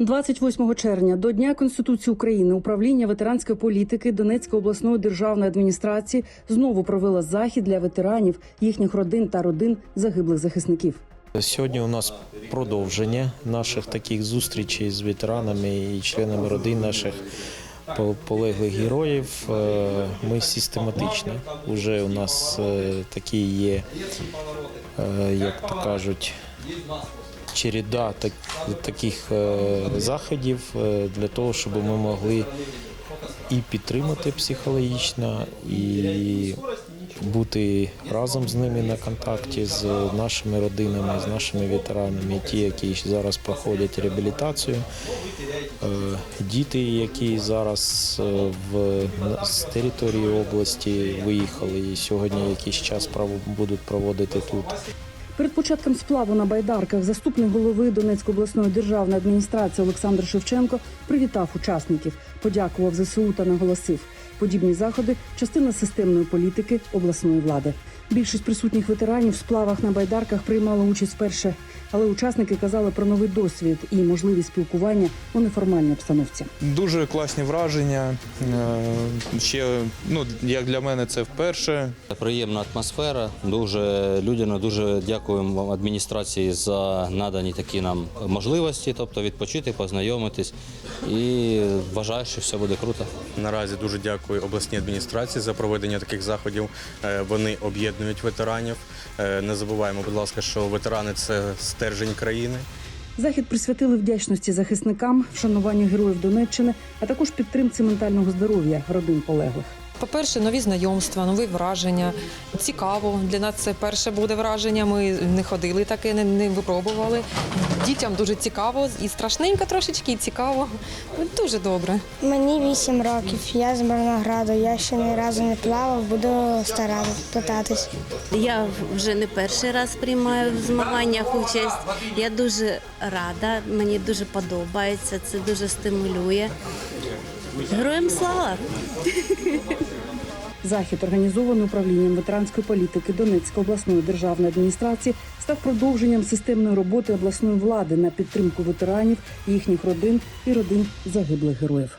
28 червня до Дня Конституції України управління ветеранської політики Донецької обласної державної адміністрації знову провело захід для ветеранів, їхніх родин та родин загиблих захисників. Сьогодні у нас продовження наших таких зустрічей з ветеранами і членами родин наших полеглих героїв. Е, Ми систематично вже у нас е, такі є, е, як то кажуть, череда так, таких е, заходів е, для того, щоб ми могли і підтримати психологічно, і бути разом з ними на контакті з нашими родинами, з нашими ветеранами, ті, які зараз проходять реабілітацію, е, діти, які зараз в з території області виїхали і сьогодні якийсь час будуть проводити тут. Перед початком сплаву на байдарках заступник голови Донецької обласної державної адміністрації Олександр Шевченко привітав учасників, подякував ЗСУ та наголосив, подібні заходи частина системної політики обласної влади. Більшість присутніх ветеранів в сплавах на байдарках приймала участь вперше, але учасники казали про новий досвід і можливість спілкування у неформальній обстановці. Дуже класні враження. Е, Ще ну як для мене це вперше. Приємна атмосфера, дуже людяно. Дуже дякуємо вам, адміністрації за надані такі нам можливості, тобто відпочити, познайомитись. І вважаю, що все буде круто. Наразі дуже дякую обласній адміністрації за проведення таких заходів. Е, Вони об'єднують ветеранів. Е, Не забуваємо, будь ласка, що ветерани це стержень країни. Захід присвятили вдячності захисникам, вшануванню героїв Донеччини, а також підтримці ментального здоров'я родин полеглих. По-перше, нові знайомства, нові враження. Цікаво. Для нас це перше буде враження. Ми не ходили таке, не, не випробували. Дітям дуже цікаво і страшненько трошечки, і цікаво. Дуже добре. Мені 8 років, я з Мирнограду, я ще ні разу не плавав, буду старатися питатись. Я вже не перший раз приймаю в змаганнях участь. Я дуже рада, мені дуже подобається, це дуже стимулює. Героям слава! Захід, організований управлінням ветеранської політики Донецької обласної державної адміністрації, став продовженням системної роботи обласної влади на підтримку ветеранів, їхніх родин і родин загиблих героїв.